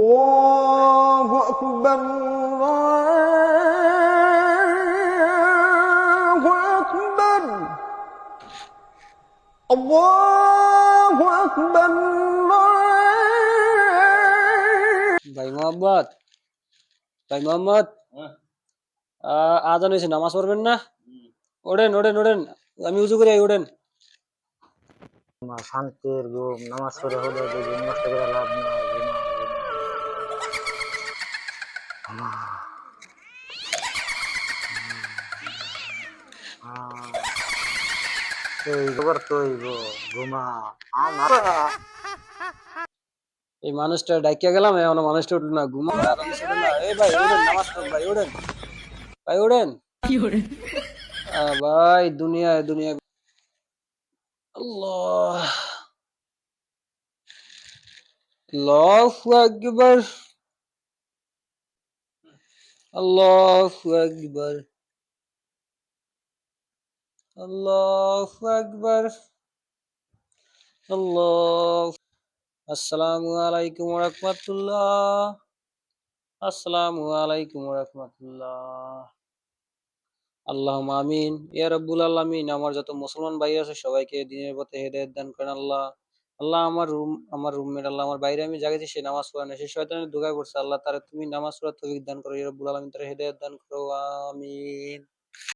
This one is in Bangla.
الله أكبر الله أكبر الله أكبر ভাই মোহাম্মদ ভাই মোহাম্মদ আহ, আজান হয়েছে নামাজ পড়বেন না ওড়েন ওড়েন ওড়েন আমি উজু করে আই ওড়েন মা শান্তির ঘুম নামাজ পড়ে হলো যে ঘুম নষ্ট করে লাভ নেই এই মানুষটা ডাকিয়া গেলাম এখনও মানুষটা উঠল না ঘুমা এই ভাই ওড়েন নামাজ ভাই ওড়েন ভাই ওড়েন আহ, ভাই দুনিয়া দুনিয়া আল্লাহ। আল্লাহু আকবার। আল্লাহু আকবার। আল্লাহু আকবার আল্লাহ আসসালামু আলাইকুম রাহমাতুল্লাহ আসসালামু আলাইকুম রাহমাতুল্লাহ আল্লাহ আমিন ইয়া রাব্বুল আলামিন আমার যত মুসলমান ভাই আছে, সবাইকে দিনের পথে হেদায়েত দান করেন আল্লাহ। আল্লাহ আমার রুম, আমার রুমমেট, আল্লাহ আমার বাইরে আমি জাগেছি, সে নামাজ পড়ে না সে শয়তানের ধোকায় পড়ছে। আল্লাহ তারা তুমি নামাজ পড়া তৌফিক দান করো, ইয়া রাব্বুল আলামিন তারা হেদায়েত দান করো, আমিন।